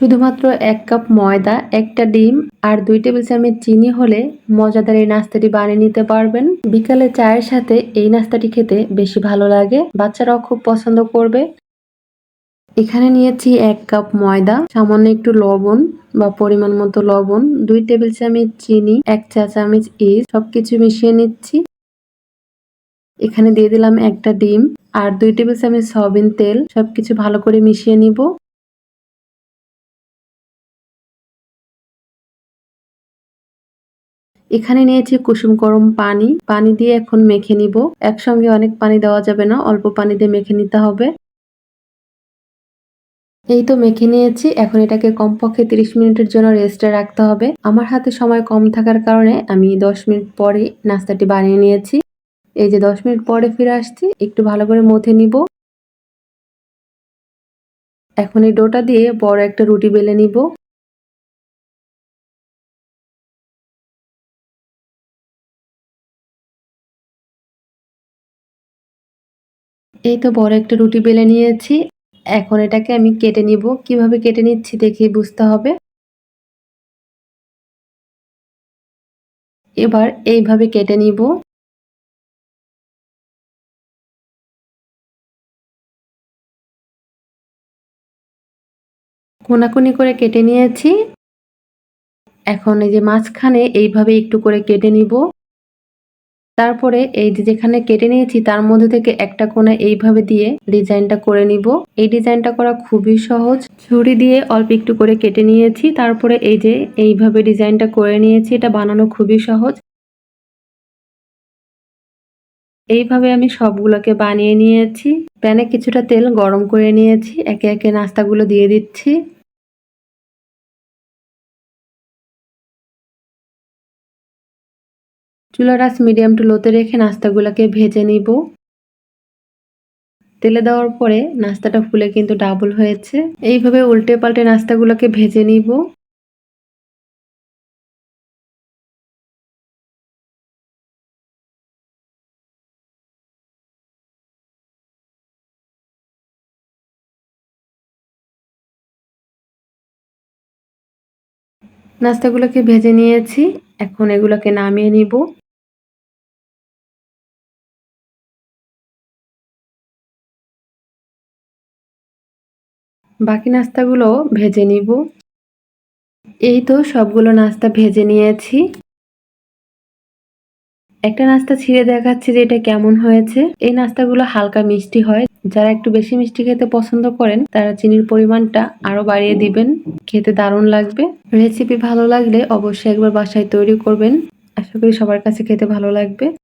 শুধুমাত্র এক কাপ ময়দা, একটা ডিম আর দুই টেবিল চামচ চিনি হলে মজাদার এই নাস্তাটি বানিয়ে নিতে পারবেন। বিকালে চায়ের সাথে এই নাস্তাটি খেতে বেশি ভালো লাগে, বাচ্চারাও খুব পছন্দ করবে। এখানে নিয়েছি এক কাপ ময়দা, সামান্য একটু লবণ বা পরিমাণ মতো লবণ, দুই টেবিল চামচ চিনি, এক চা চামচ ইস্ট, সবকিছু মিশিয়ে নিচ্ছি। এখানে দিয়ে দিলাম একটা ডিম আর দুই টেবিল চামচ সয়াবিন তেল, সবকিছু ভালো করে মিশিয়ে নিব। এখানে নিয়েছি কুসুম গরম পানি। পানি দিয়ে এখন মেখে নিব। একসঙ্গে অনেক পানি দেওয়া যাবে না, অল্প পানি দিয়ে মেখে নিতে হবে। এই তো মেখে নিয়েছি। এখন এটাকে কমপক্ষে 30 মিনিটের জন্য রেস্টে রাখতে হবে। আমার হাতে সময় কম থাকার কারণে আমি 10 মিনিট পরে নাস্তাটি বানিয়ে নিয়েছি। এই যে 10 মিনিট পরে ফিরে আসছি, একটু ভালো করে মথে নিব। এখন এই ডোটা দিয়ে বড় একটা রুটি বেলে নিব। এই তো বড় একটা রুটি বেলে নিয়েছি। এখন এটাকে আমি কেটে নিব। কীভাবে কেটে নিচ্ছি দেখে বুঝতে হবে। এবার এইভাবে কেটে নিব। কোনাকুনি করে কেটে নিয়েছি। এখন এই যে মাঝখানে এইভাবে একটু করে কেটে নিব। তারপরে এই যে যেখানে কেটে নিয়েছি, তার মধ্যে থেকে একটা কোনা এইভাবে দিয়ে ডিজাইনটা করে নিব। এই ডিজাইনটা করা খুবই সহজ। ছুরি দিয়ে অল্প একটু করে কেটে নিয়েছি। তারপরে এই যে এইভাবে ডিজাইনটা করে নিয়েছি, এটা বানানো খুবই সহজ। এইভাবে আমি সবগুলোকে বানিয়ে নিয়েছি। প্যানে কিছুটা তেল গরম করে নিয়েছি। একে একে নাস্তাগুলো দিয়ে দিচ্ছি। চুলার আঁচ মিডিয়াম টু লোতে রেখে নাস্তাগুলোকে ভেজে নিব। তেলে দেওয়ার পরে নাস্তাটা ফুলে কিন্তু ডাবল হয়েছে। এইভাবে উল্টে পাল্টে নাস্তাগুলোকে ভেজে নিব। নাস্তাগুলোকে ভেজে নিয়েছি। এখন এগুলোকে নামিয়ে নিব। বাকি নাস্তাগুলো ভেজে নিব। এই তো সবগুলো নাস্তা ভেজে নিয়েছি। একটা নাস্তা ছিঁড়ে দেখাচ্ছি যে এটা কেমন হয়েছে। এই নাস্তাগুলো হালকা মিষ্টি হয়। যারা একটু বেশি মিষ্টি খেতে পছন্দ করেন, তারা চিনির পরিমাণটা আরও বাড়িয়ে দিবেন। খেতে দারুণ লাগবে। রেসিপি ভালো লাগলে অবশ্যই একবার বাসায় তৈরি করবেন। আশা করি সবার কাছে খেতে ভালো লাগবে।